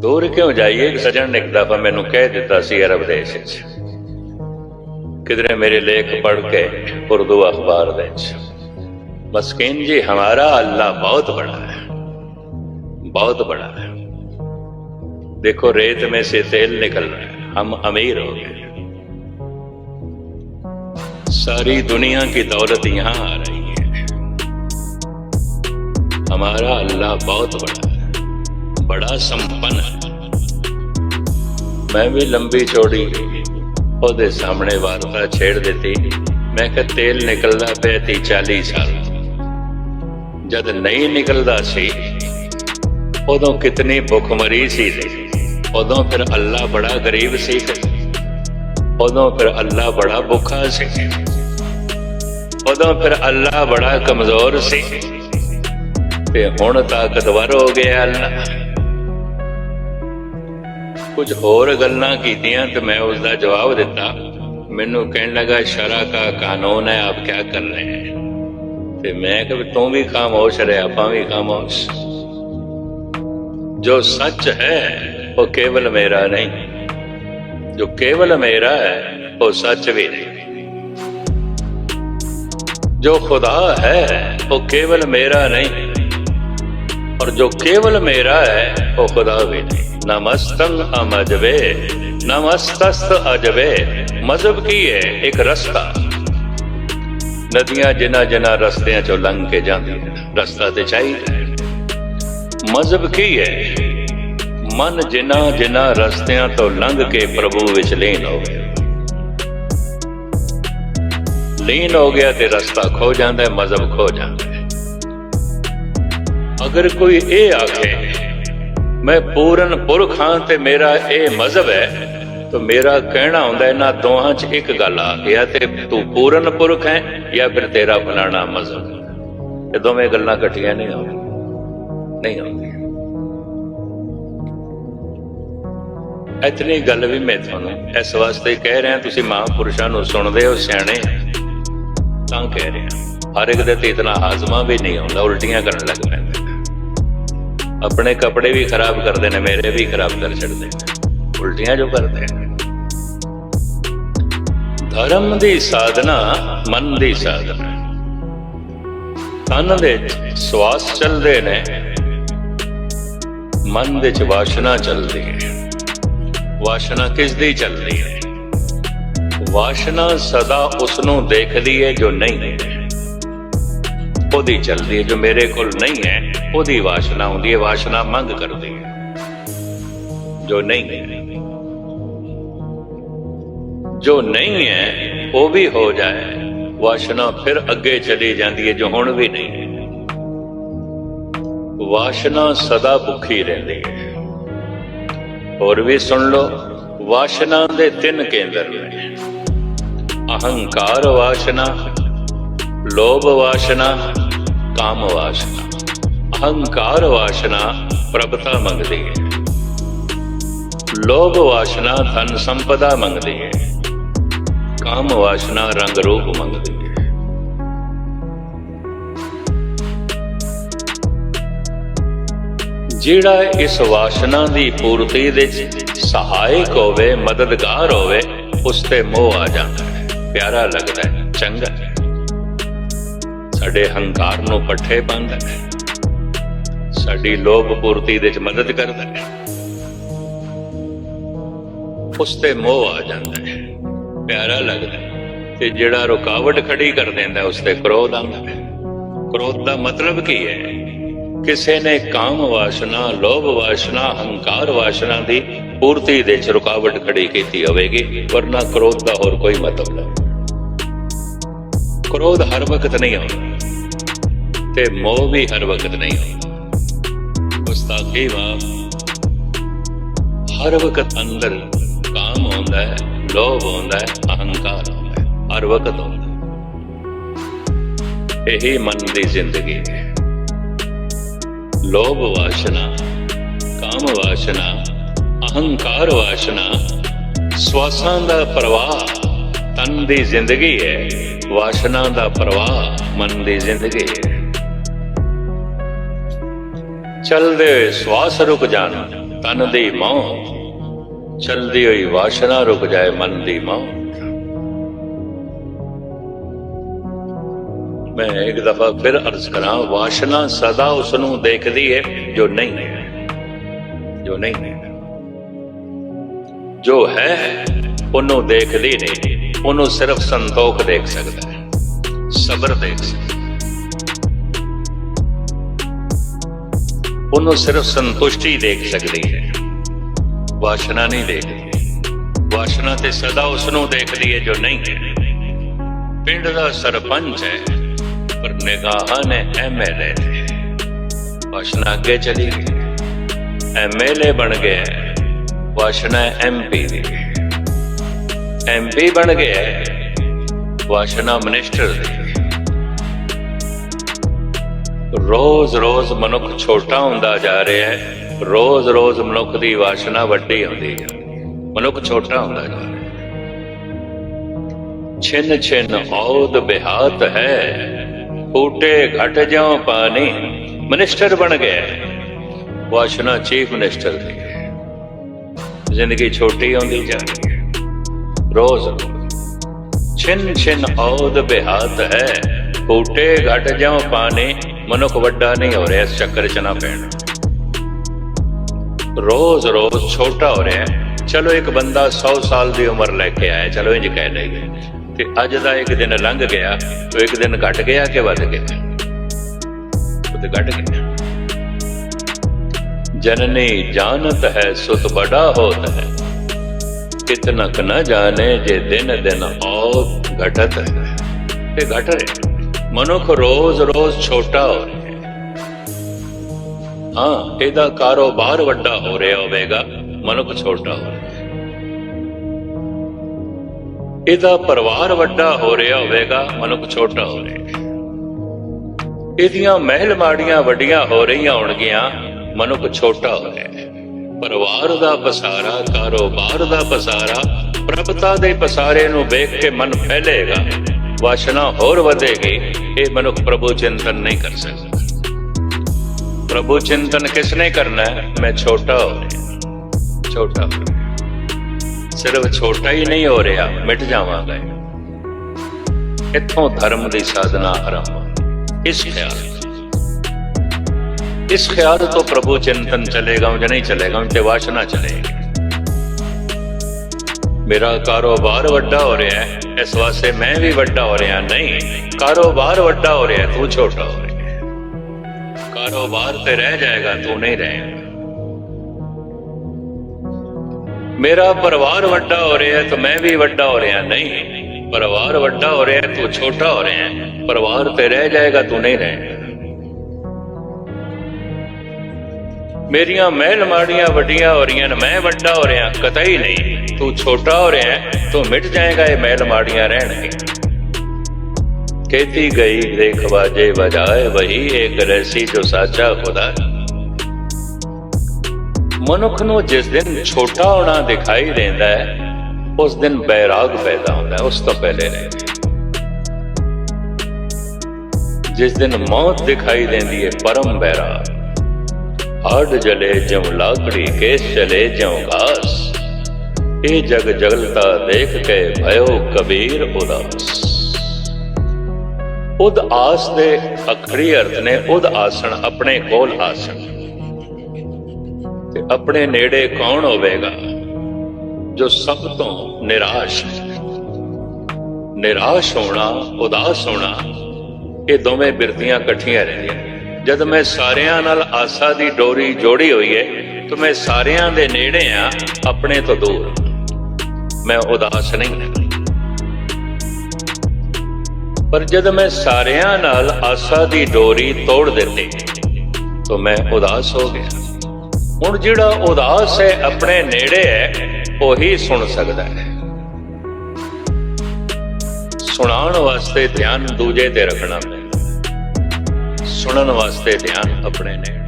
ਦੂਰ ਕਿਉਂ ਜਾਈਏ ਇੱਕ ਸੱਜਣ ਨੇ ਇੱਕ ਦਫਾ ਮੈਨੂੰ ਕਹਿ ਦਿੱਤਾ ਸੀ ਅਰਬ ਦੇਸ਼ ਵਿੱਚ ਕਿਧਰੇ ਮੇਰੇ ਲੇਖ ਪੜ੍ਹ ਕੇ ਉਰਦੂ ਅਖਬਾਰ ਦੇ ਵਿੱਚ ਮਸਕੀਨ ਜੀ ਹਮਾਰਾ ਅੱਲਾ ਬਹੁਤ बड़ा है बहुत बड़ा है देखो रेत में से तेल निकल रहा है हम अमीर हो गए सारी दुनिया की दौलत यहां आ रही है हमारा अल्लाह बहुत बड़ा है ਬੜਾ ਸੰਪੰਨ। ਮੈਂ ਵੀ ਲੰਬੀ ਚੌੜੀ ਉਹਦੇ ਸਾਹਮਣੇ ਵਾਰਤਾ ਛੇੜ ਦਿੱਤੀ। ਮੈਂ ਕਿਹਾ, ਤੇਲ ਨਿਕਲਦਾ ਪਿਆ ਤੀ 40 ਸਾਲ। ਜਦ ਨਹੀਂ ਨਿਕਲਦਾ ਸੀ, ਉਦੋਂ ਕਿਤਨੀ ਭੁੱਖਮਰੀ ਸੀ ਤੇ। ਉਦੋਂ ਫਿਰ ਅੱਲਾ ਬੜਾ ਗਰੀਬ ਸੀ ਉਦੋਂ ਫਿਰ ਅੱਲਾ ਬੜਾ ਭੁੱਖਾ ਸੀ। ਉਦੋਂ ਫਿਰ ਅੱਲਾ ਬੜਾ ਕਮਜ਼ੋਰ ਸੀ। ਤੇ ਹੁਣ ਤਾਕਤਵਰ ਹੋ ਗਿਆ ਅੱਲਾ। ਕੁਝ ਹੋਰ ਗੱਲਾਂ ਕੀਤੀਆਂ ਤੇ ਮੈਂ ਉਸ ਦਾ ਜਵਾਬ ਦਿੱਤਾ ਮੈਨੂੰ ਕਹਿਣ ਲੱਗਾ ਸ਼ਰਾ ਕਾ ਕਾਨੂੰਨ ਹੈ ਆਪ ਕੀ ਕਰ ਰਹੇ ਹੈ ਤੇ ਮੈਂ ਕਿਹਾ ਵੀ ਤੂੰ ਵੀ ਖਾਮੋਸ਼ ਰਹਿ ਆਪਾਂ ਵੀ ਖਾਮੋਸ਼ जो सच है वो केवल मेरा नहीं जो केवल मेरा है वो सच भी नहीं जो खुदा है वो केवल मेरा नहीं और जो केवल मेरा है वो खुदा भी नहीं नमस्तंग अमजबे नमस्तस्त अजबे मजहब की है एक रास्ता ਨਦੀਆਂ ਜਿਨ੍ਹਾਂ ਜਿਨ੍ਹਾਂ ਰਸਤਿਆਂ ਚੋਂ ਲੰਘ ਕੇ ਜਾਂਦੀਆਂ ਰਸਤਾ ਤੇ ਚਾਹੀਦਾ ਹੈ ਮਜ਼ਹਬ ਕੀ ਹੈ ਮਨ ਜਿਨ੍ਹਾਂ ਜਿਨ੍ਹਾਂ ਰਸਤਿਆਂ ਤੋਂ ਲੰਘ ਕੇ ਪ੍ਰਭੂ ਵਿੱਚ ਲੀਨ ਹੋ ਗਿਆ ਲੀਨ ਹੋ ਗਿਆ ਤੇ ਰਸਤਾ ਖੋ ਜਾਂਦਾ ਹੈ ਮਜ਼ਹਬ ਖੋ ਜਾਂਦਾ ਹੈ ਅਗਰ ਕੋਈ ਇਹ ਆਖੇ ਮੈਂ ਪੂਰਨ ਪੁਰਖ ਹਾਂ ਤੇ ਮੇਰਾ ਇਹ ਮਜ਼ਹਬ ਹੈ, ਤਾਂ ਮੇਰਾ ਕਹਿਣਾ ਹੁੰਦਾ ਇਹਨਾਂ ਦੋਹਾਂ 'ਚ ਇੱਕ ਗੱਲ ਆ ਗਿਆ ਤੇ ਤੂੰ ਪੂਰਨ ਪੁਰਖ ਹੈ ਜਾਂ ਫਿਰ ਤੇਰਾ ਫਲਾਣਾ ਮਜ਼ਹਬ? ਇਹ ਦੋਵੇਂ ਗੱਲਾਂ ਇਕੱਠੀਆਂ ਨਹੀਂ ਆਉਂਦੀਆਂ। ਨਹੀਂ ਆਉਂਦੀਆਂ। ਇਤਨੀ ਗੱਲ ਵੀ ਮੈਂ ਤੁਹਾਨੂੰ ਇਸ ਵਾਸਤੇ ਕਹਿ ਰਿਹਾ, ਤੁਸੀਂ ਮਹਾਂਪੁਰਸ਼ਾਂ ਨੂੰ ਸੁਣਦੇ ਹੋ, ਸਿਆਣੇ ਤਾਂ ਕਹਿ ਰਿਹਾ। ਹਰ ਇੱਕ ਦੇ ਤੇ ਇਤਨਾ ਹਾਜ਼ਮਾ ਵੀ ਨਹੀਂ ਆਉਂਦਾ, ਉਲਟੀਆਂ ਕਰਨ ਲੱਗ ਪੈਂਦਾ। ਆਪਣੇ ਕੱਪੜੇ ਵੀ ਖਰਾਬ ਕਰਦੇ ਨੇ, ਮੇਰੇ ਵੀ ਖਰਾਬ ਕਰ ਛੱਡਦੇ ਨੇ। ਉਲਟੀਆਂ ਜੋ ਕਰਦੇ ਨੇ। ਧਰਮ ਦੀ ਸਾਧਨਾ, ਮਨ ਦੀ ਸਾਧਨਾ। ਤਨ ਦੇ ਸਵਾਸ ਚੱਲਦੇ ਨੇ, ਮਨ ਦੇ ਚ ਵਾਸ਼ਨਾ ਚੱਲਦੀ ਹੈ। ਵਾਸ਼ਨਾ ਕਿਸ ਦੀ ਚੱਲਦੀ ਹੈ? ਵਾਸ਼ਨਾ ਸਦਾ ਉਸ ਨੂੰ ਦੇਖਦੀ ਹੈ ਜੋ ਨਹੀਂ। ਹੈ ਉਹਦੀ ਚੱਲਦੀ ਹੈ ਜੋ ਮੇਰੇ ਕੋਲ ਨਹੀਂ ਹੈ। ਉਹਦੀ ਵਾਸ਼ਨਾ ਹੁੰਦੀ ਹੈ ਵਾਸ਼ਨਾ ਮੰਗ ਕਰਦੀ ਹੈ ਜੋ ਨਹੀਂ ਹੈ, ਜੋ ਨਹੀਂ ਹੈ, ਉਹ ਵੀ ਹੋ ਜਾਏ। ਵਾਸ਼ਨਾ ਫਿਰ ਅੱਗੇ ਚਲੀ ਜਾਂਦੀ ਹੈ, ਜੋ ਹੁਣ ਵੀ ਨਹੀਂ ਹੈ। ਵਾਸ਼ਨਾ ਸਦਾ ਭੁੱਖੀ ਰਹਿੰਦੀ ਹੈ। ਹੋਰ ਵੀ ਸੁਣ ਲਓ ਵਾਸ਼ਨਾ ਦੇ ਤਿੰਨ ਕੇਂਦਰ ਨੇ। ਅਹੰਕਾਰ ਵਾਸ਼ਨਾ ਲੋਭ ਵਾਸ਼ਨਾ ਕਾਮ ਵਾਸ਼ਨਾ ਅਹੰਕਾਰ ਵਾਸ਼ਨਾ ਪ੍ਰਭਤਾ ਮੰਗਦੀ ਹੈ। ਲੋਭ ਵਾਸ਼ਨਾ ਧਨ ਸੰਪਦਾ ਮੰਗਦੀ ਹੈ। ਕਾਮ ਵਾਸ਼ਨਾ ਰੰਗ ਰੂਪ ਮੰਗਦੀ ਹੈ। ਜਿਹੜਾ ਇਸ ਵਾਸ਼ਨਾ ਦੀ ਪੂਰਤੀ ਦੇ ਵਿੱਚ ਸਹਾਇਕ ਹੋਵੇ, ਮਦਦਗਾਰ ਹੋਵੇ, ਉਸ ਤੇ ਮੋਹ ਆ ਜਾਂਦਾ ਹੈ। ਪਿਆਰਾ ਲੱਗਦਾ ਹੈ, ਚੰਗਾ ਸਾਡੇ ਹੰਕਾਰ ਨੂੰ ਪੱਠੇ ਪਾਉਂਦਾ ਹੈ। ਸਾਡੀ ਲੋਭ ਪੂਰਤੀ ਦੇ ਵਿੱਚ ਮਦਦ ਕਰਦਾ ਹੈ। ਉਸ ਤੇ ਮੋਹ ਆ ਜਾਂਦਾ ਹੈ। ਪਿਆਰਾ ਲੱਗਦਾ ਤੇ ਜਿਹੜਾ ਰੁਕਾਵਟ ਖੜੀ ਕਰ ਦਿੰਦਾ ਉਸ ਤੇ ਕ੍ਰੋਧ ਆਉਂਦਾ ਹੈ। ਕ੍ਰੋਧ ਦਾ ਮਤਲਬ ਕੀ ਹੈ? ਕਿਸੇ ਨੇ ਕਾਮ ਵਾਸ਼ਨਾ, ਲੋਭ ਵਾਸ਼ਨਾ, ਹੰਕਾਰ ਵਾਸ਼ਨਾ ਦੀ ਪੂਰਤੀ ਦੇ ਵਿੱਚ ਰੁਕਾਵਟ ਖੜੀ ਕੀਤੀ ਹੋਵੇਗੀ, ਵਰਨਾ ਕ੍ਰੋਧ ਦਾ ਹੋਰ ਕੋਈ ਮਤਲਬ ਨਹੀਂ। ਕ੍ਰੋਧ ਹਰ ਵਕਤ ਨਹੀਂ ਆਉਂਦਾ ਤੇ ਮੋਹ ਵੀ ਹਰ ਵਕਤ ਨਹੀਂ ਆਉਂਦਾ। ਗੁਸਤਾਖੀ ਵਾ ਹਰ ਵਕਤ ਅੰਦਰ ਕਾਮ ਹੁੰਦਾ ਹੈ, ਲੋਭ ਆਉਂਦਾ ਹੈ, ਅਹੰਕਾਰ ਆਉਂਦਾ ਹੈ, ਹਰ ਵਕਤ ਹੁੰਦਾ ਹੈ। ਇਹੀ ਮਨ ਦੀ ਜ਼ਿੰਦਗੀ ਹੈ ਲੋਭ ਵਾਸ਼ਨਾ, ਕਾਮ ਵਾਸ਼ਨਾ, ਅਹੰਕਾਰ ਵਾਸ਼ਨਾ, ਸਵਾਸਾਂ ਦਾ ਪ੍ਰਵਾਹ ਤਨ ਦੀ ਜ਼ਿੰਦਗੀ ਹੈ, ਵਾਸ਼ਨਾ ਦਾ ਪ੍ਰਵਾਹ ਮਨ ਦੀ ਜ਼ਿੰਦਗੀ ਹੈ ਚਲਦੇ ਹੋਏ ਸਵਾਸ ਰੁਕ ਜਾਣ, ਤਨ ਦੀ ਮੌਤ ਚਲਦੀ ਹੋਈ ਵਾਸ਼ਨਾ ਰੁਕ ਜਾਏ, ਮਨ ਦੀ ਮੌਤ ਮੈਂ ਇੱਕ ਦਫਾ ਫਿਰ ਅਰਜ਼ ਕਰਾਂ, ਵਾਸ਼ਨਾ ਸਦਾ ਉਸ ਨੂੰ ਦੇਖਦੀ ਹੈ ਜੋ ਨਹੀਂ ਹੈ। ਜੋ ਨਹੀਂ ਹੈ। ਜੋ ਹੈ, ਉਹਨੂੰ ਦੇਖਦੀ ਨਹੀਂ। ਉਹਨੂੰ ਸਿਰਫ ਸੰਤੋਖ ਦੇਖ ਸਕਦਾ ਹੈ। ਸਬਰ ਦੇਖ ਸਕਦਾ ਉਹਨੂੰ ਸਿਰਫ ਸੰਤੁਸ਼ਟੀ ਦੇਖ ਸਕਦੀ ਹੈ। ਵਾਸ਼ਨਾ ਨਹੀਂ ਦੇਖਦੀ। ਵਾਸ਼ਨਾ ਤੇ ਸਦਾ ਉਸ ਨੂੰ ਦੇਖਦੀ ਹੈ ਜੋ ਨਹੀਂ ਪਿੰਡ ਦਾ ਸਰਪੰਚ ਹੈ, ਪਰ ਨਿਗਾਹਾਂ ਨੇ ਐਮਐਲਏ ਨੇ ਵਾਸ਼ਨਾ ਅੱਗੇ ਚਲੀ ਗਈ। ਐਮਐਲਏ ਬਣ ਗਿਆ ਵਾਸ਼ਨਾ ਐਮਪੀ ਦੀ। ਐਮਪੀ ਬਣ ਗਿਆ ਵਾਸ਼ਨਾ ਮਿਨਿਸਟਰ ਦੀ। ਰੋਜ਼ ਰੋਜ਼ ਮਨੁੱਖ ਛੋਟਾ ਹੁੰਦਾ ਜਾ ਰਿਹਾ ਹੈ ਰੋਜ਼ ਰੋਜ਼ ਮਨੁੱਖ ਦੀ ਵਾਸ਼ਨਾ ਵੱਡੀ ਹੁੰਦੀ ਹੈ ਮਨੁੱਖ ਛੋਟਾ ਹੁੰਦਾ ਜਾ ਰਿਹਾ ਛਿਨ ਛਿਨ ਔਦ ਬਿਹਾਤ ਹੈ ਫੂਟੇ ਘਟ ਜਾਉ ਪਾਣੀ ਮਿਨਿਸਟਰ ਬਣ ਗਿਆ ਵਾਸ਼ਨਾ ਚੀਫ ਮਿਨਿਸਟਰ ਦੀ ਜ਼ਿੰਦਗੀ ਛੋਟੀ ਹੁੰਦੀ ਜਾ ਰਹੀ ਹੈ ਰੋਜ਼ ਛਿਨ ਛਿਨ ਔਦ ਬਿਹਾਤ ਹੈ ਫੂਟੇ ਘਟ ਜਾਉ ਪਾਣੀ ਮਨੁੱਖ ਵੱਡਾ ਨਹੀਂ ਹੋ ਰਿਹਾ, ਇਸ ਚੱਕਰ 'ਚ ਨਾ ਪੈਣ। ਰੋਜ਼ ਰੋਜ਼ ਛੋਟਾ ਹੋ ਰਿਹਾ ਚਲੋ ਇੱਕ ਬੰਦਾ 100 ਸਾਲ ਦੀ ਉਮਰ ਲੈ ਕੇ ਆਇਆ, ਚਲੋ ਇੰਜ ਕਹਿ ਲਈਏ ਤੇ ਅੱਜ ਦਾ ਇੱਕ ਦਿਨ ਲੰਘ ਗਿਆ ਤੇ ਇੱਕ ਦਿਨ ਘਟ ਗਿਆ ਕਿ ਵੱਧ ਗਿਆ? ਉਹ ਤੇ ਘਟ ਗਿਆ। ਜਨਨੀ ਜਾਣਤ ਹੈ, ਸੁਤ ਬੜਾ ਹੋਤ ਹੈ। ਕਿਤਨਕ ਨ ਜਾਣੇ ਜੇ ਦਿਨ ਦਿਨ ਔਰ ਘਟਤ ਹੈ। ਤੇ ਘਟ ਰਿਹਾ। ਮਨੁੱਖ ਰੋਜ਼ ਰੋਜ਼ ਛੋਟਾ ਹੋ ਰਿਹਾ ਹੈ। ਹਾਂ, ਇਹਦਾ ਕਾਰੋਬਾਰ ਵੱਡਾ ਹੋ ਰਿਹਾ ਹੋਵੇਗਾ, ਮਨੁੱਖ ਛੋਟਾ ਹੋ ਰਿਹਾ ਇਹਦਾ ਪਰਿਵਾਰ ਵੱਡਾ ਹੋ ਰਿਹਾ ਹੋਵੇਗਾ, ਮਨੁੱਖ ਛੋਟਾ ਹੋ ਰਿਹਾ ਹੈ। ਇਹਦੀਆਂ ਮਹਿਲ ਮਾੜੀਆਂ ਵੱਡੀਆਂ ਹੋ ਰਹੀਆਂ ਹੋਣਗੀਆਂ, ਮਨੁੱਖ ਛੋਟਾ ਹੋ ਰਿਹਾ ਹੈ। ਪਰਿਵਾਰ ਦਾ ਪਸਾਰਾ, ਕਾਰੋਬਾਰ ਦਾ ਪਸਾਰਾ, ਪ੍ਰਭਤਾ ਦੇ ਪਸਾਰੇ ਨੂੰ ਵੇਖ ਕੇ ਮਨ ਫੈਲੇਗਾ। वासना और वधेगी, ये मनुख प्रभु चिंतन नहीं कर सकता। प्रभु चिंतन किसने करना है? मैं छोटा हो रहा छोटा हो सिर्फ़ छोटा ही नहीं हो रहा, मिट जावांगा इतों धर्म की साधना आरंभ इस ख्याल इस ख्याल तो प्रभु चिंतन चलेगा जो नहीं चलेगा उनके वासना चलेगी। ਮੇਰਾ ਕਾਰੋਬਾਰ ਵੱਡਾ ਹੋ ਰਿਹਾ ਹੈ, ਇਸ ਵਾਸਤੇ ਮੈਂ ਵੀ ਵੱਡਾ ਹੋ ਰਿਹਾ, ਨਹੀਂ, ਕਾਰੋਬਾਰ ਵੱਡਾ ਹੋ ਰਿਹਾ, ਤੂੰ ਛੋਟਾ ਹੋ ਰਿਹਾ ਕਾਰੋਬਾਰ ਤੇ ਰਹਿ ਜਾਏਗਾ, ਤੂੰ ਨਹੀਂ ਰਹੇਗਾ ਮੇਰਾ ਪਰਿਵਾਰ ਵੱਡਾ ਹੋ ਰਿਹਾ ਤਾਂ ਮੈਂ ਵੀ ਵੱਡਾ ਹੋ ਰਿਹਾ, ਨਹੀਂ, ਪਰਿਵਾਰ ਵੱਡਾ ਹੋ ਰਿਹਾ, ਤੂੰ ਛੋਟਾ ਹੋ ਰਿਹਾ ਪਰਿਵਾਰ ਤੇ ਰਹਿ ਜਾਏਗਾ, ਤੂੰ ਨਹੀਂ ਰਹੇਗਾ ਮੇਰੀਆਂ ਮਹਿਲ ਮਾੜੀਆਂ ਵੱਡੀਆਂ ਹੋ ਰਹੀਆਂ ਨੇ ਮੈਂ ਵੱਡਾ ਹੋ ਰਿਹਾ ਕਤਈ ਨਹੀਂ ਤੂੰ ਛੋਟਾ ਹੋ ਰਿਹਾ ਤੂੰ ਮਿਟ ਜਾਏਗਾ ਇਹ ਮਹਿਲ ਮਾੜੀਆਂ ਰਹਿਣਗੇ कहती गई देख बाजे बजाए वही एक रैसी जो साचा खुदा ਮਨੁੱਖ ਨੂੰ ਜਿਸ ਦਿਨ ਛੋਟਾ ਹੋਣਾ ਦਿਖਾਈ ਦਿੰਦਾ ਹੈ ਉਸ ਦਿਨ ਬੈਰਾਗ ਪੈਦਾ ਹੁੰਦਾ ਹੈ ਉਸ ਤੋਂ ਪਹਿਲੇ ਨਹੀਂ ਜਿਸ ਦਿਨ ਮੌਤ ਦਿਖਾਈ ਦਿੰਦੀ ਹੈ ਪਰਮ ਬੈਰਾਗ ਹੱਡ ਜਲੇ ਜਿਉ ਲਾਕੜੀ ਕੇਸ ਚਲੇ ਜਿਉ ਘਾਸ। ਇਹ ਜਗ ਜਗਲਤਾ ਦੇਖ ਕੇ ਭਇਓ ਕਬੀਰ ਉਦਾਸ। ਉਦ ਆਸ ਦੇ ਅਖੜੀ ਅਰਥ ਨੇ ਉਦ ਆਸਣ ਆਪਣੇ ਕੋਲ ਆਸਣ। ਤੇ ਆਪਣੇ ਨੇੜੇ ਕੌਣ ਹੋਵੇਗਾ? ਜੋ ਸਭ ਤੋਂ ਨਿਰਾਸ਼ ਨਿਰਾਸ਼ ਹੋਣਾ, ਉਦਾਸ ਹੋਣਾ, ਇਹ ਦੋਵੇਂ ਬਿਰਤੀਆਂ ਇਕੱਠੀਆਂ ਰਹਿੰਦੀਆਂ ਜਦ ਮੈਂ ਸਾਰਿਆਂ ਨਾਲ ਆਸਾ ਦੀ ਡੋਰੀ ਜੋੜੀ ਹੋਈ ਹੈ ਤਾਂ ਮੈਂ ਸਾਰਿਆਂ ਦੇ ਨੇੜੇ ਆ, ਆਪਣੇ ਤੋਂ ਦੂਰ। ਮੈਂ ਉਦਾਸ ਨਹੀਂ ਪਰ ਜਦ ਮੈਂ ਸਾਰਿਆਂ ਨਾਲ ਆਸਾ ਦੀ ਡੋਰੀ ਤੋੜ ਦਿੱਤੀ, ਤਾਂ ਮੈਂ ਉਦਾਸ ਹੋ ਗਿਆ। ਹੁਣ ਜਿਹੜਾ ਉਦਾਸ ਹੈ, ਆਪਣੇ ਨੇੜੇ ਹੈ, ਉਹੀ ਸੁਣ ਸਕਦਾ ਹੈ। ਸੁਣਾਉਣ ਵਾਸਤੇ ਧਿਆਨ ਦੂਜੇ ਤੇ ਰੱਖਣਾ ਪੈਂਦਾ। ਸੁਣਨ ਵਾਸਤੇ ਧਿਆਨ ਆਪਣੇ ਨੇ